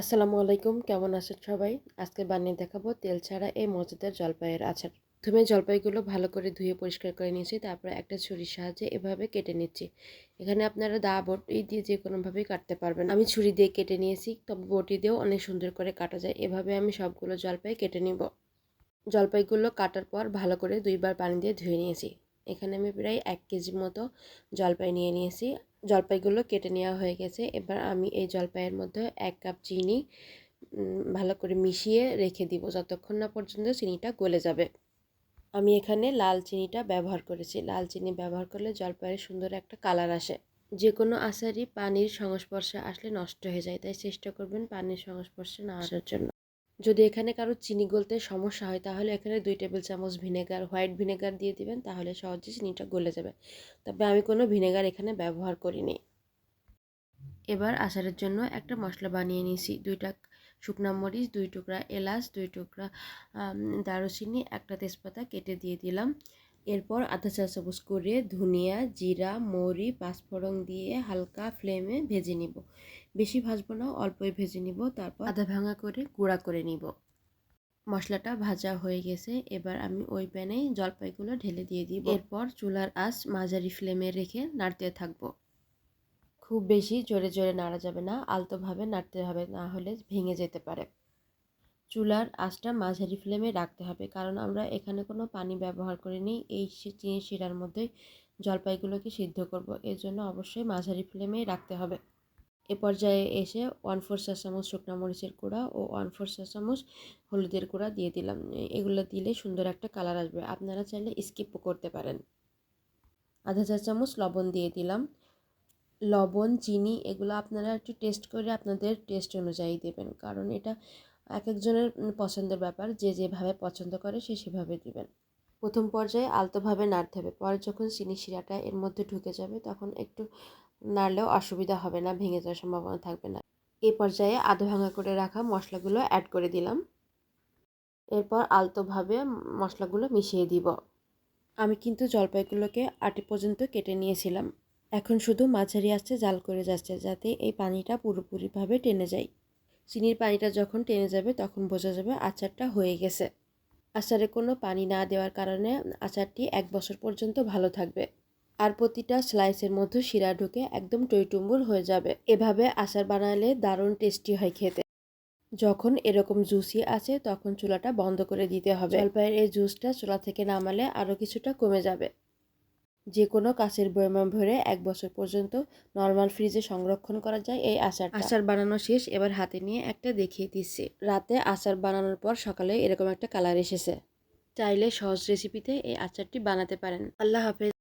আসসালামু আলাইকুম, কেমন আছেন সবাই? আজকে বানিয়ে দেখাবো তেল ছাড়া এই মজাদার জলপাইয়ের আচার। প্রথমে জলপাইগুলো ভালো করে ধুয়ে পরিষ্কার করে নিয়েছি, তারপরে একটা ছুরির সাহায্যে এভাবে কেটে নিচ্ছি। এখানে আপনারা দা বটি দিয়ে যে কোনোভাবেই কাটতে পারবেন আমি ছুরি দিয়ে কেটে নিয়েছি, তবে বটি দিয়েও অনেক সুন্দর করে কাটা যায়। এভাবে আমি সবগুলো জলপাই কেটে নিব। জলপাইগুলো কাটার পর ভালো করে দুইবার পানি দিয়ে ধুয়ে নিয়েছি। এখানে আমি প্রায় এক কেজি মতো জলপাই নিয়ে নিয়েছি। জলপাইগুলো কেটে নেওয়া হয়ে গেছে। এবার আমি এই জলপাইয়ের মধ্যে এক কাপ চিনি ভালো করে মিশিয়ে রেখে দিব যতক্ষণ না পর্যন্ত চিনিটা গলে যাবে। আমি এখানে লাল চিনিটা ব্যবহার করেছি। লাল চিনি ব্যবহার করলে জলপাইয়ের সুন্দর একটা কালার আসে। যে কোনো আচারই পানির সংস্পর্শে আসলে নষ্ট হয়ে যায়, তাই চেষ্টা করবেন পানির সংস্পর্শে না আসার জন্য। যদি এখানে কারও চিনি গলতে সমস্যা হয়, তাহলে এখানে দুই টেবিল চামচ ভিনেগার, হোয়াইট ভিনেগার দিয়ে দিবেন, তাহলে সহজে চিনিটা গলে যাবে। তবে আমি কোনো ভিনেগার এখানে ব্যবহার করিনি। এবার আচারের জন্য একটা মশলা বানিয়ে নিয়েছি। দুইটা শুকনা মরিচ, দুই টুকরা এলাচ, দুই টুকরা দারুচিনি, একটা তেজপাতা কেটে দিয়ে দিলাম। এরপর আধা চা চামচ করে ধনিয়া, জিরা, মৌরি, পাঁচফোড়ন দিয়ে হালকা ফ্লেমে ভেজে নিব। বেশি ভাজবো না, অল্পই ভেজে নিব, তারপর আধা ভাঙা করে গুঁড়া করে নিব। মশলাটা ভাজা হয়ে গেছে, এবার আমি ওই প্যানে জলপাইগুলো ঢেলে দিয়ে দিব। এরপর চুলার আঁচ মাঝারি ফ্লেমে রেখে নাড়তে থাকব। খুব বেশি জোরে জোরে নাড়া যাবে না, আলতোভাবে নাড়তে হবে, না হলে ভেঙে যেতে পারে। চুলার আঁচটা মাঝারি ফ্লেমে রাখতে হবে। কারণ আমরা এখানে কোনো পানি ব্যবহার করিনি। এই চিনি শিরার মধ্যেই জলপাইগুলোকে সিদ্ধ করব। এর জন্য অবশ্যই মাঝারি ফ্লেমেই রাখতে হবে। এ পর্যায়ে এসে ওয়ান ফোর চা চামচ শুকনো মরিচের গুঁড়া ও ওয়ান ফোর চা চামচ হলুদের গুঁড়া দিয়ে দিলাম। এগুলো দিলে সুন্দর একটা কালার আসবে। আপনারা চাইলে স্কিপও করতে পারেন। আধা চা চামচ লবণ দিয়ে দিলাম। লবণ, চিনি এগুলো আপনারা একটু টেস্ট করে আপনাদের টেস্ট অনুযায়ী দেবেন। কারণ এটা এক একজনের পছন্দের ব্যাপার। যে যেভাবে পছন্দ করে সে সেভাবে দিবেন। প্রথম পর্যায়ে আলতোভাবে নাড়তে হবে। পরে যখন চিনি শিরাটা এর মধ্যে ঢুকে যাবে, তখন একটু নাড়লেও অসুবিধা হবে না, ভেঙে যাওয়ার সম্ভাবনা থাকবে না। এই পর্যায়ে আধো ভাঙা করে রাখা মশলাগুলো অ্যাড করে দিলাম। এরপর আলতোভাবে মশলাগুলো মিশিয়ে দিব। আমি কিন্তু জলপাইগুলোকে আটি পর্যন্ত কেটে নিয়েছিলাম। এখন শুধু মাঝারি আসছে জাল করে যাচ্ছে, যাতে এই পানিটা পুরোপুরিভাবে টেনে যায়। চিনির পানিটা যখন টেনে যাবে, তখন বোঝা যাবে আচারটা হয়ে গেছে। আচারে কোনো পানি না দেওয়ার কারণে আচারটি এক বছর পর্যন্ত ভালো থাকবে। আর প্রতিটা স্লাইসের মধ্যে শিরা ঢুকে একদম টইটুম্বুর হয়ে যাবে। এভাবে আচার বানালে দারুণ টেস্টি হয় খেতে। যখন এরকম জুসি আছে, তখন চুলাটা বন্ধ করে দিতে হবে। জলপাইয়ের এই জুসটা চুলা থেকে নামালে আরও কিছুটা কমে যাবে। যে কোনো কাঁচের বয়ম ভরে এক বছর পর্যন্ত নর্মাল ফ্রিজে সংরক্ষণ করা যায় এই আচার আচার বানানো শেষ, এবার হাতে নিয়ে একটা দেখিয়ে দিচ্ছি। রাতে আচার বানানোর পর সকালে এরকম একটা কালার এসেছে। চাইলে সহজ রেসিপিতে এই আচারটি বানাতে পারেন। আল্লাহ হাফেজ।